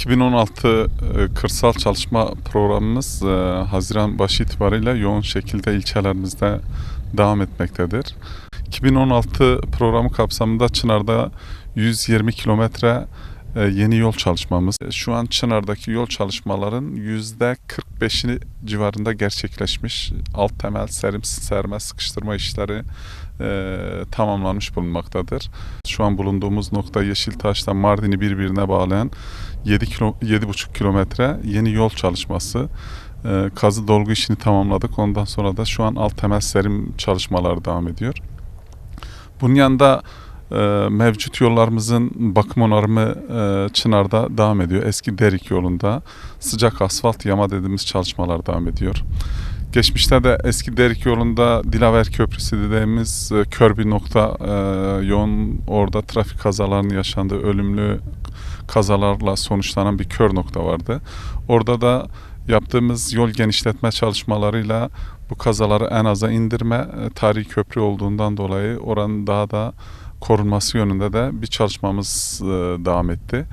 2016 e, kırsal çalışma programımız e, Haziran başı itibariyle yoğun şekilde ilçelerimizde devam etmektedir. 2016 programı kapsamında Çınar'da 120 kilometre yeni yol çalışmamız. E, Şu an Çınar'daki yol çalışmaların %45'ini civarında gerçekleşmiş. Alt temel serim, serme, sıkıştırma işleri e, tamamlanmış bulunmaktadır. Şu an bulunduğumuz nokta Yeşiltaş'tan Mardin'i birbirine bağlayan 7 kilo, 7,5 kilometre yeni yol çalışması. E, kazı dolgu işini tamamladık. Ondan sonra da şu an alt temel serim çalışmaları devam ediyor. Bunun yanında e, mevcut yollarımızın bakım onarımı e, Çınar'da devam ediyor. Eski Derik yolunda sıcak asfalt yama dediğimiz çalışmalar devam ediyor. Geçmişte de eski Derik yolunda Dilaver Köprüsü dediğimiz e, kör bir nokta e, yoğun orada trafik kazalarının yaşandığı ölümlü kazalarla sonuçlanan bir kör nokta vardı. Orada da yaptığımız yol genişletme çalışmalarıyla bu kazaları en aza indirme e, tarihi köprü olduğundan dolayı oranın daha da korunması yönünde de bir çalışmamız e, devam etti.